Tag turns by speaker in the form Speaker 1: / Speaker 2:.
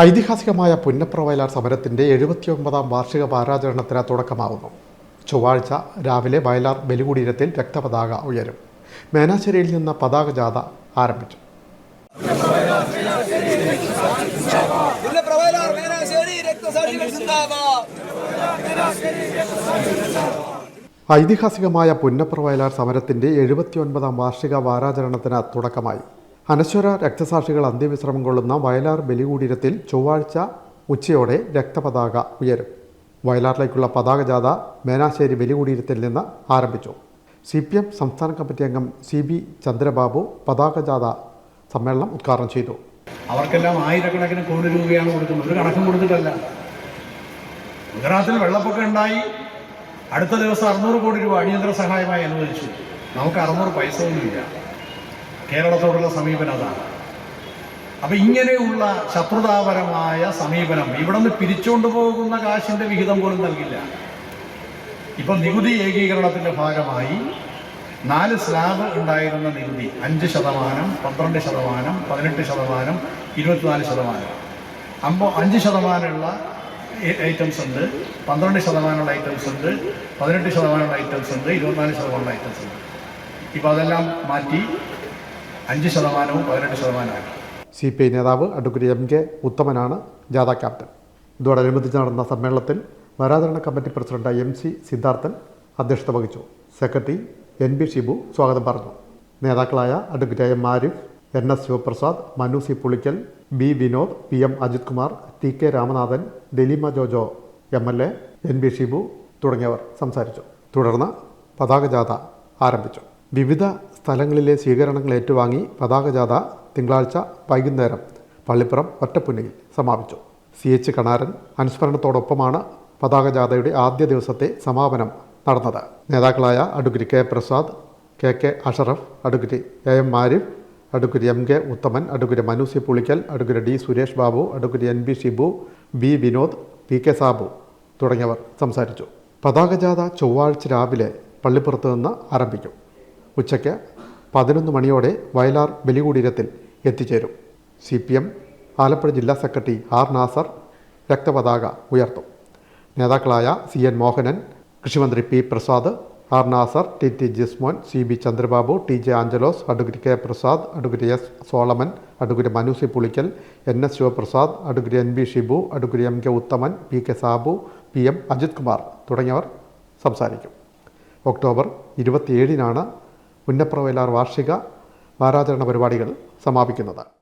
Speaker 1: ഐതിഹാസികമായ പുന്നപ്ര വയലാർ സമരത്തിന്റെ എഴുപത്തിയൊൻപതാം വാർഷിക വാരാചരണത്തിന് തുടക്കമാകുന്നു. ചൊവ്വാഴ്ച രാവിലെ വയലാർ ബലികുടീരത്തിൽ രക്തപതാക ഉയരും. മേനാശ്ശേരിയിൽ നിന്ന് പതാക ജാഥ ആരംഭിച്ചു. ഐതിഹാസികമായ പുന്നപ്ര വയലാർ സമരത്തിന്റെ എഴുപത്തിയൊൻപതാം വാർഷിക വാരാചരണത്തിന് തുടക്കമായി. അനശ്വര രക്തസാക്ഷികൾ അന്ത്യവിശ്രമം കൊള്ളുന്ന വയലാർ ബലികൂടീരത്തിൽ ചൊവ്വാഴ്ച ഉച്ചയോടെ രക്തപതാക ഉയരും. വയലാറിലേക്കുള്ള പതാക ജാഥ മേനാശ്ശേരി ബലികൂടീരത്തിൽ നിന്ന് ആരംഭിച്ചു. സി പി എം സംസ്ഥാന കമ്മിറ്റി അംഗം സി ബി ചന്ദ്രബാബു പതാക ജാഥ സമ്മേളനം ഉദ്ഘാടനം ചെയ്തു.
Speaker 2: അവർക്കെല്ലാം ആയിരക്കണക്കിന് കോടി രൂപയാണ് കൊടുക്കുന്നത്. ഒരു കണക്കും കൊടുത്തിട്ടല്ല. ഗുജറാത്തിൽ വെള്ളപ്പൊക്കം ഉണ്ടായി. അടുത്ത ദിവസം അറുന്നൂറ് കോടി രൂപ അടിയന്തര സഹായമായി അനുവദിച്ചു. നമുക്ക് അറുന്നൂറ് പൈസ ഒന്നുമില്ല. കേരളത്തോടുള്ള സമീപനം അതാണ്. അപ്പൊ ഇങ്ങനെയുള്ള ശത്രുതാപരമായ സമീപനം ഇവിടെ നിന്ന് പിരിച്ചുകൊണ്ട് പോകുന്ന കാശിന്റെ വിഹിതം പോലും നൽകില്ല. ഇപ്പൊ നികുതി ഏകീകരണത്തിന്റെ ഭാഗമായി നാല് സ്ലാബ് ഉണ്ടായിരുന്ന നികുതി അഞ്ച് ശതമാനം പന്ത്രണ്ട് ശതമാനം പതിനെട്ട് ശതമാനം ഇരുപത്തിനാല് ശതമാനം. അപ്പോൾ അഞ്ച് ശതമാനമുള്ള ഐറ്റംസ് ഉണ്ട് പന്ത്രണ്ട് ശതമാനമുള്ള ഐറ്റംസ് ഉണ്ട് പതിനെട്ട് ശതമാനമുള്ള ഐറ്റംസ് ഉണ്ട് ഇരുപത്തിനാല് ശതമാനമുള്ള ഐറ്റംസ് ഉണ്ട്. ഇപ്പോൾ അതെല്ലാം മാറ്റി അഞ്ച് ശതമാനവും പതിനെട്ട് ശതമാനമായി.
Speaker 1: സി പി ഐ നേതാവ് അഡ്വക്കേറ്റ് എം കെ ഉത്തമനാണ് ജാഥ ക്യാപ്റ്റൻ. ഇതോടനുബന്ധിച്ച് നടന്ന സമ്മേളനത്തിൽ വരാതരണ committee president M C Siddharthan അധ്യക്ഷത വഹിച്ചു. സെക്രട്ടറി എൻ ബി ഷിബു സ്വാഗതം പറഞ്ഞു. നേതാക്കളായ advocate M Arif N S Sivaprasad Manu C Pulickal B Vinod P M Ajith Kumar T K Ramanathan Delima Jojo M L A N B Shibu തുടങ്ങിയവർ സംസാരിച്ചു. തുടർന്ന് പതാക ജാഥ ആരംഭിച്ചു. വിവിധ സ്ഥലങ്ങളിലെ സ്വീകരണങ്ങൾ ഏറ്റുവാങ്ങി പതാക ജാഥ തിങ്കളാഴ്ച വൈകുന്നേരം പള്ളിപ്പുറം ഒറ്റപ്പുന്നയിൽ സമാപിച്ചു. സി എച്ച് കണാരൻ അനുസ്മരണത്തോടൊപ്പമാണ് പതാക ജാഥയുടെ ആദ്യ ദിവസത്തെ സമാപനം നടന്നത്. നേതാക്കളായ advocate K Prasad K K Ashraf advocate A M മാരിഫ് advocate M K Uthaman advocate Manu C Pulickal advocate D Suresh Babu advocate N B Shibu B Vinod P K Sabu തുടങ്ങിയവർ സംസാരിച്ചു. പതാക ജാഥ ചൊവ്വാഴ്ച രാവിലെ പള്ളിപ്പുറത്ത് നിന്ന് ആരംഭിക്കും. ഉച്ചയ്ക്ക് പതിനൊന്ന് മണിയോടെ വയലാർ ബലികൂടീരത്തിൽ എത്തിച്ചേരും. സി പി എം ആലപ്പുഴ ജില്ലാ സെക്രട്ടറി ആർ നാസർ രക്തപതാക ഉയർത്തും. നേതാക്കളായ സി എൻ മോഹനൻ കൃഷിമന്ത്രി P Prasad R Nasar T T Jismon C B Chandrababu T J Angelose advocate K Prasad advocate S Solomon advocate Manu C Pulickal N S Sivaprasad advocate N B Shibu advocate M K Uthaman P K Sabu P M Ajith Kumar തുടങ്ങിയവർ സംസാരിക്കും. October ഇരുപത്തിയേഴിനാണ് Punnapra Vayalar വാർഷിക വാരാചരണ പരിപാടികൾ സമാപിക്കുന്നത്.